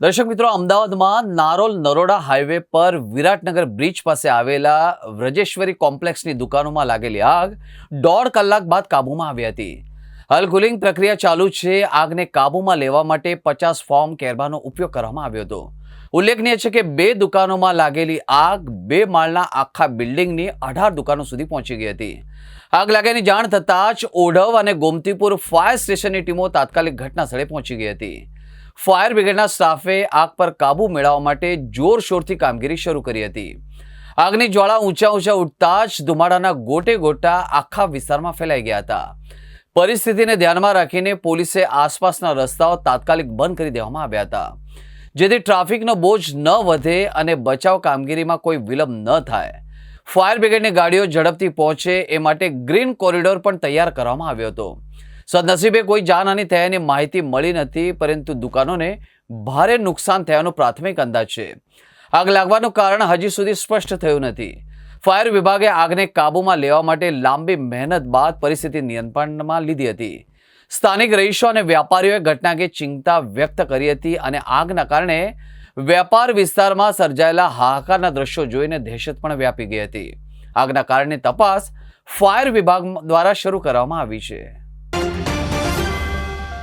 દર્શક મિત્રો, અમદાવાદમાં નારોલ નરોડા હાઈવે પર વિરાટનગર બ્રિજ પાસે આવેલા વ્રજેશ્વરી કોમ્પ્લેક્સની દુકાનોમાં લાગેલી આગ દોઢ કલાક બાદ કાબૂમાં આવી હતી. હાલ કુલિંગ પ્રક્રિયા ચાલુ છે. આગને કાબૂમાં લેવા માટે પચાસ ફોર્મ કેરબાનો ઉપયોગ કરવામાં આવ્યો હતો. ઉલ્લેખનીય છે કે બે દુકાનોમાં લાગેલી આગ બે માળના આખા બિલ્ડિંગની અઢાર દુકાનો સુધી પહોંચી ગઈ હતી. આગ લાગ્યાની જાણ થતાં જ ઓઢવ અને ગોમતીપુર ફાયર સ્ટેશનની ટીમો તાત્કાલિક ઘટના સ્થળે પહોંચી ગઈ હતી. ફાયર બ્રિગેડના સ્ટાફે આગ પર કાબૂ મેળવવા માટે જોરશોરથી કામગીરી શરૂ કરી હતી. આગની જ્વાળા ઊંચા ઊંચા ઉઠતા જ ધુમાડાના ગોટે ગોટા આખા વિસ્તારમાં ફેલાઈ ગયા હતા. પરિસ્થિતિને ધ્યાનમાં રાખીને પોલીસે આસપાસના રસ્તાઓ તાત્કાલિક બંધ કરી દેવામાં આવ્યા હતા. જેથી ટ્રાફિકનો બોજ ન વધે અને બચાવ કામગીરીમાં કોઈ વિલંબ ન થાય. ફાયર બ્રિગેડની ગાડીઓ ઝડપથી પહોંચે એ માટે ગ્રીન કોરિડોર પણ તૈયાર કરવામાં આવ્યો હતો. સદનસીબે કોઈ જાનહાની થયાની માહિતી મળી નથી, પરંતુ દુકાનોને ભારે નુકસાન થયાનો પ્રાથમિક અંદાજ છે. આગ લાગવાનું કારણ હજી સુધી સ્પષ્ટ થયું નથી. ફાયર વિભાગે આગને કાબૂમાં લેવા માટે લાંબી મહેનત બાદ પરિસ્થિતિ નિયંત્રણમાં લીધી હતી. સ્થાનિક રહીશો અને વ્યાપારીઓએ ઘટના અંગે ચિંતા વ્યક્ત કરી હતી અને આગના કારણે વેપાર વિસ્તારમાં સર્જાયેલા હાહાકારના દ્રશ્યો જોઈને દહેશત પણ વ્યાપી ગઈ હતી. આગના કારણે તપાસ ફાયર વિભાગ દ્વારા શરૂ કરવામાં આવી છે.